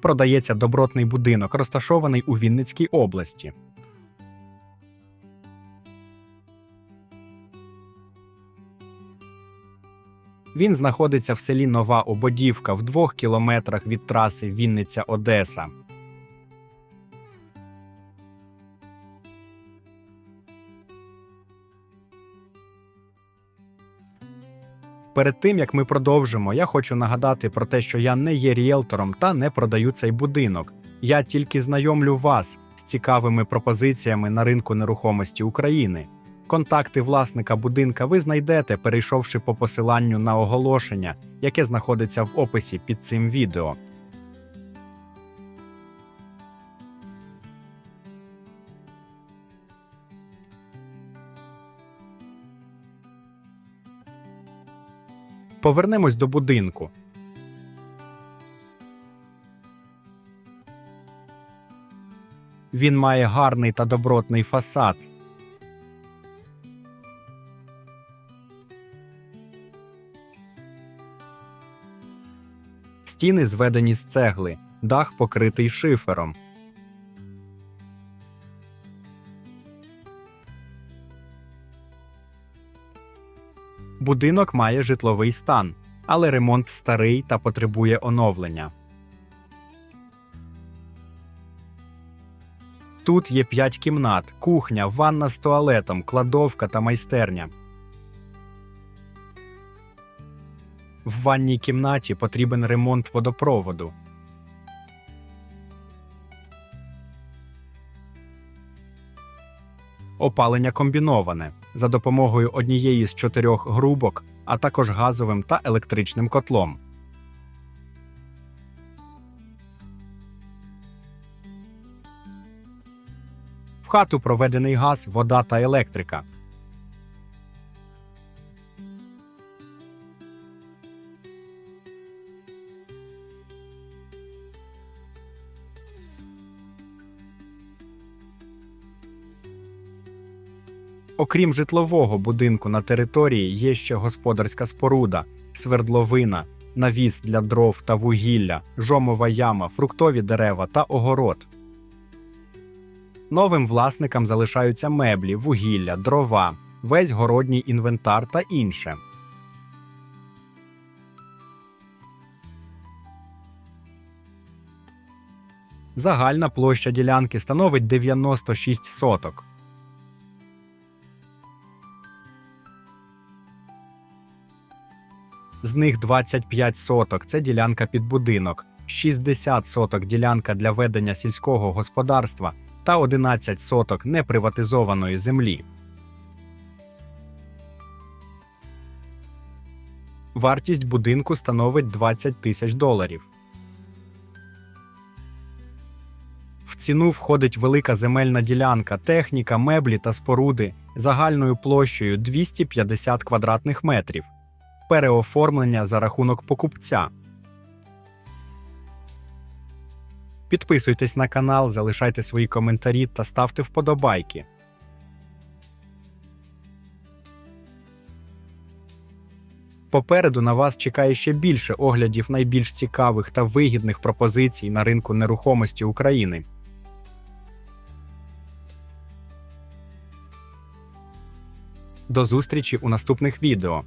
продається добротний будинок, розташований у Вінницькій області. Він знаходиться в селі Нова Ободівка в двох кілометрах від траси Вінниця-Одеса. Перед тим як ми продовжимо, я хочу нагадати про те, що я не є ріелтором та не продаю цей будинок. Я тільки знайомлю вас з цікавими пропозиціями на ринку нерухомості України. Контакти власника будинка ви знайдете, перейшовши по посиланню на оголошення, яке знаходиться в описі під цим відео. Повернемось до будинку. Він має гарний та добротний фасад. Стіни зведені з цегли, дах покритий шифером. Будинок має житловий стан, але ремонт старий та потребує оновлення. Тут є п'ять кімнат, кухня, ванна з туалетом, кладовка та майстерня. В ванній кімнаті потрібен ремонт водопроводу. Опалення комбіноване за допомогою однієї з чотирьох грубок, а також газовим та електричним котлом. В хату проведений газ, вода та електрика. Окрім житлового будинку на території є ще господарська споруда, свердловина, навіс для дров та вугілля, жомова яма, фруктові дерева та огород. Новим власникам залишаються меблі, вугілля, дрова, весь городній інвентар та інше. Загальна площа ділянки становить 96 соток. З них 25 соток це ділянка під будинок, 60 соток ділянка для ведення сільського господарства та 11 соток неприватизованої землі. Вартість будинку становить 20 тисяч доларів. В ціну входить велика земельна ділянка, техніка, меблі та споруди загальною площею 250 квадратних метрів переоформлення за рахунок покупця. Підписуйтесь на канал, залишайте свої коментарі та ставте вподобайки. Попереду на вас чекає ще більше оглядів найбільш цікавих та вигідних пропозицій на ринку нерухомості України. До зустрічі у наступних відео.